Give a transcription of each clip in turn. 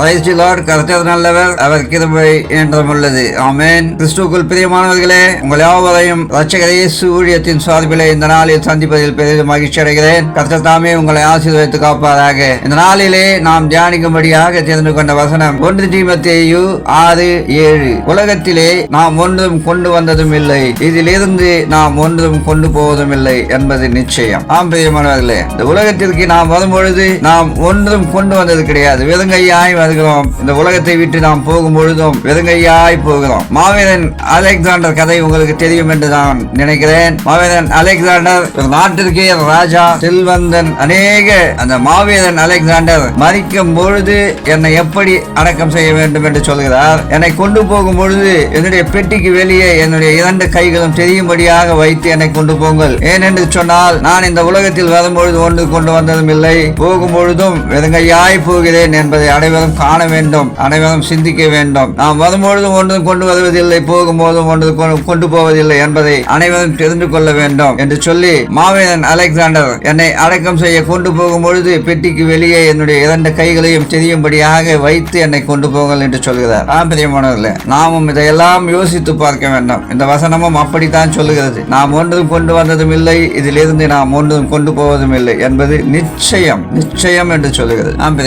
Rice Lord கர்த்தர் நல்லவர். அவர் கிருபை என்றும் உள்ளது. ஆமேன். கிறிஸ்துக்குள் பிரியமானவர்களே உங்கள் யாவரையும் ரட்சகர் இயேசு ஊழியத்தின் சார்பிலே இந்த நாளில் சந்திப்பதில் பெரிதும் மகிழ்ச்சி அடைகிறேன். கர்த்தர் தாமே உங்களை ஆசீர்வதித்து காப்பாராக. இந்த நாளிலே நாம் தியானிக்கும்படியாக தெரிந்து கொண்ட வசனம் ஒன்று தீமத்தேயு ஆறு ஏழு. உலகத்திலே நாம் ஒன்றும் கொண்டு வந்ததும் இல்லை. இதிலிருந்து நாம் ஒன்றும் கொண்டு போவதும் இல்லை என்பது நிச்சயம். ஆம் பிரியமானவர்களே இந்த உலகத்திற்கு நாம் வரும்பொழுது நாம் ஒன்றும் கொண்டு வந்தது கிடையாது. வெறுங்கையாய் வருகிறோம் இந்த உலகத்தை விட்டு நாம் போகும் பொழுதும் வெறுங்கையாய் போகிறோம். மாவீரன் அலெக்சாண்டர் கதை உங்களுக்கு தெரியும் என்று நான் நினைக்கிறேன். மாவீரன் அலெக்சாண்டர் ஒரு நாட்டிற்கே ராஜா செல்வந்தன். அநேக அந்த மாவீரன் அலெக்சாண்டர் மறிக்கும் பொழுது என்னை எப்படி அடக்கம் செய்ய வேண்டும் என்று சொல்கிறார். என்னை கொண்டு போகும் பொழுது என்னுடைய பெட்டிக்கு வெளியே என்னுடைய இரண்டு கைகளும் தெரியும்படியாக வைத்து என்னை கொண்டு போங்கள். ஏனென்று சொன்னால் நான் இந்த உலகத்தில் வரும்பொழுது ஒன்று கொண்டு வந்ததும் இல்லை. போகும் பொழுதும் வெறுங்கையாய் போகிறேன் என்பதை அனைவரும் காண வேண்டும் அனைவரும் சிந்திக்க வேண்டும். நாம் வரும்பொழுதும் ஒன்றும் கொண்டு வருவதில்லை போகும்போதும் ஒன்று கொண்டு- கொண்டு போவதில்லை என்பதை அனைவரும் தெரிந்து கொள்ள வேண்டும் என்று சொல்லி மாவீரன் அலெக்சாண்டர் என்னை அடக்கம் செய்ய கொண்டு போகும் பொழுது பெட்டிக்கு வெளியே என்னுடைய இரண்டு கைகளையும் தெரியும்படியாக வைத்து என்னை கொண்டு போங்கள் என்று சொல்கிறார். ஆம் நாமும் இதையெல்லாம் யோசித்து பார்க்க வேண்டும். இந்த வசனமும் அப்படித்தான் சொல்லுகிறது. நாம் ஒன்றும் கொண்டு வந்ததும் இல்லை இதிலிருந்து நாம் ஒன்றும் கொண்டு போவதும் இல்லை என்பது நிச்சயம் நிச்சயம் என்று சொல்லுகிறது. ஆம்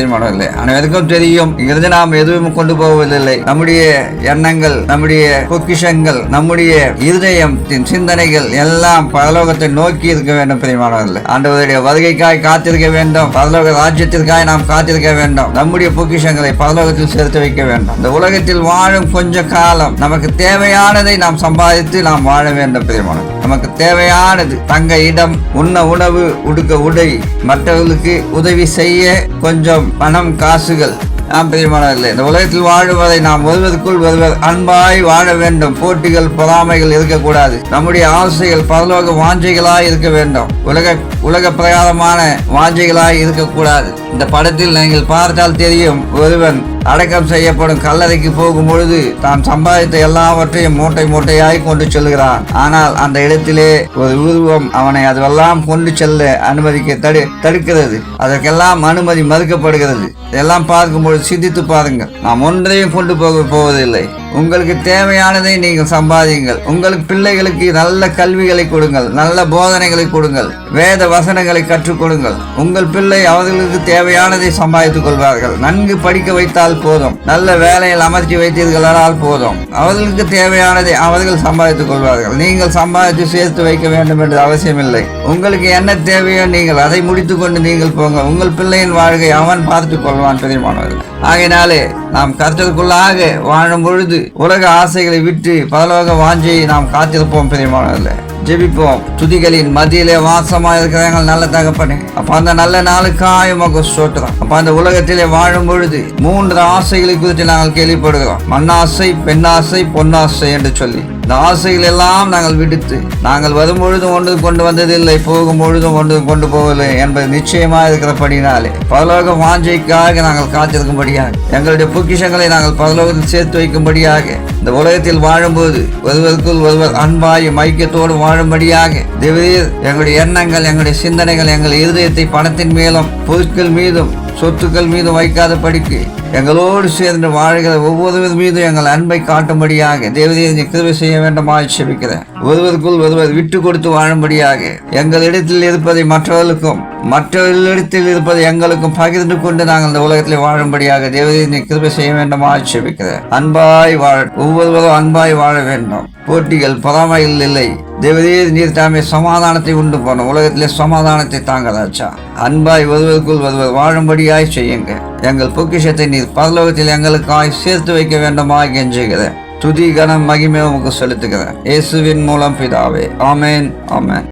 அனைவருக்கும் தெரியும் இங்கிருந்து நாம் எதுவும் கொண்டு போவதில்லை. நம்முடைய எண்ணங்கள் நம்முடைய பொக்கிஷங்கள் நம்முடைய இருதயத்தின் சிந்தனைகள் எல்லாம் பரலோகத்தை நோக்கி இருக்க வேண்டும் பிரியமானவர்கள். ஆண்டவருடைய வருகைக்காய் காத்திருக்க வேண்டும். பரலோக ராஜ்யத்திற்காய் நாம் காத்திருக்க வேண்டும். நம்முடைய பொக்கிஷங்களை பரலோகத்தில் சேர்த்து வைக்க வேண்டும். இந்த உலகத்தில் வாழும் கொஞ்ச காலம் நமக்கு தேவையானதை நாம் சம்பாதித்து நாம் வாழ வேண்டும் பிரியமானவர்கள். நமக்கு தேவையானது தங்க இடம் உண்ண உணவு உடுக்க உடை மற்றவர்களுக்கு உதவி செய்ய கொஞ்சம் பணம் காசுகள் நாம் பிரியமானவர்களே இந்த உலகத்தில் வாழுவதை நாம் ஒருவருக்குள் ஒருவர் அன்பாய் வாழ வேண்டும். போட்டிகள் பொறாமைகள் இருக்கக்கூடாது. நம்முடைய ஆசைகள் பரலோக வாஞ்சைகளாய் இருக்க வேண்டும். உலக உலக பிரகாரமான வாஞ்சைகளாய் இருக்கக்கூடாது. இந்த படத்தில் நீங்கள் பார்த்தால் தெரியும் ஒருவன் அடக்கம் செய்யப்படும் கல்லறைக்கு போகும் பொழுது தான் சம்பாதித்த எல்லாவற்றையும் மூட்டை மூட்டையாய் கொண்டு செல்கிறான். ஆனால் அந்த இடத்திலே ஒரு உருவம் அவனை அதுவெல்லாம் கொண்டு செல்ல அனுமதிக்க தடு தடுக்கிறது. அதற்கெல்லாம் அனுமதி மறுக்கப்படுகிறது. இதெல்லாம் பார்க்கும் பொழுது சிந்தித்து பாருங்கள். நாம் ஒன்றையும் கொண்டு போக போவதில்லை. உங்களுக்கு தேவையானதை நீங்கள் சம்பாதியுங்கள். உங்களுக்கு பிள்ளைகளுக்கு நல்ல கல்விகளை கொடுங்கள். நல்ல போதனைகளை கொடுங்கள். வேத வசனங்களை கற்றுக் கொடுங்கள். உங்கள் பிள்ளை அவர்களுக்கு தேவையானதை சம்பாதித்துக் கொள்வார்கள். நன்கு படிக்க வைத்தால் போதும். நல்ல வேலையில் அமர்த்தி வைத்தீர்களால் போதும். அவர்களுக்கு தேவையானதை அவர்கள் சம்பாதித்துக் கொள்வார்கள். நீங்கள் சம்பாதித்து சேர்த்து வைக்க வேண்டும் என்று அவசியமில்லை. உங்களுக்கு என்ன தேவையோ நீங்கள் அதை முடித்துக்கொண்டு நீங்கள் போங்க. உங்கள் பிள்ளையின் வாழ்க்கை அவன் பார்த்துக் கொள்வான் பெரியமானவர்கள். ஆகையினாலே நாம் கருத்துக்குள்ளாக வாழும் பொழுது உலக ஆசைகளை விட்டு பரலோக வாஞ்சையை நாம் காத்திருப்போம் பெரியமானவர்களே. ஜெபிப்போம். துதிகளின் மத்தியிலே வாசமா இருக்கிறாங்க நல்ல தகப்பனே. அப்ப அந்த நல்ல நாளுக்காய் உமக்கு சோற்றுறோம் அப்ப அந்த உலகத்திலே வாழும் பொழுது மூன்று ஆசைகளை குறித்து நாங்கள் கேள்விப்படுகிறோம். மண்ணாசை பெண்ணாசை பொன்னாசை என்று சொல்லி. இந்த ஆசைகள் எல்லாம் நாங்கள் விடுத்து நாங்கள் வரும் பொழுதும் ஒன்று கொண்டு வந்ததில்லை போகும் பொழுதும் ஒன்று கொண்டு போவதில்லை என்பது நிச்சயமாக இருக்கிறபடினாலே பரலோக வாஞ்சைக்காக நாங்கள் காத்திருக்கும்படியாக எங்களுடைய பொக்கிஷங்களை நாங்கள் பரலோகத்தில் சேர்த்து வைக்கும்படியாக இந்த உலகத்தில் வாழும்போது ஒருவருக்குள் ஒருவர் அன்பாயும் ஐக்கியத்தோடு வாழும்படியாக தேவரீர் எங்களுடைய எண்ணங்கள் எங்களுடைய சிந்தனைகள் எங்கள் இருதயத்தை பணத்தின் மேலும் பொருட்கள் மீதும் சொத்துக்கள் மீதும் வைக்காத படிக்கு எங்களோடு சேர்ந்து வாழ்கிற ஒவ்வொருவர் மீதும் எங்கள் அன்பை காட்டும்படியாக தேவதையை கிருவை செய்ய வேண்டுமாய் செபிக்கிறேன். ஒருவருக்குள் ஒருவர் விட்டு கொடுத்து வாழும்படியாக எங்களிடத்தில் இருப்பதை மற்றவர்களுக்கும் மற்றவர்களிடத்தில் இருப்பதை எங்களுக்கும் பகிர்ந்து கொண்டு நாங்கள் இந்த உலகத்தில் வாழும்படியாக தேவதையை கிருவை செய்ய வேண்டுமாய் செபிக்கிறேன். அன்பாய் வாழ ஒவ்வொருவரும் அன்பாய் வாழ வேண்டும். போட்டிகள் பொறாமைகள் இல்லை. தேவதே நீர் தாமே சமாதானத்தை உண்டு போன உலகத்திலே சமாதானத்தை தாங்கதாச்சா அன்பாய் ஒருவருக்குள் ஒருவர் வாழும்படியாய் செய்யுங்க எங்கள் பொக்கிஷத்தை நீர் பரலோகத்தில் எங்களுக்காய் சேர்த்து வைக்க வேண்டுமாய் கெஞ்சுகிறேன். துதி கனம் மகிமை உமக்கு செலுத்துகிறேன். இயேசுவின் மூலம் பிதாவே. ஆமேன் ஆமேன்.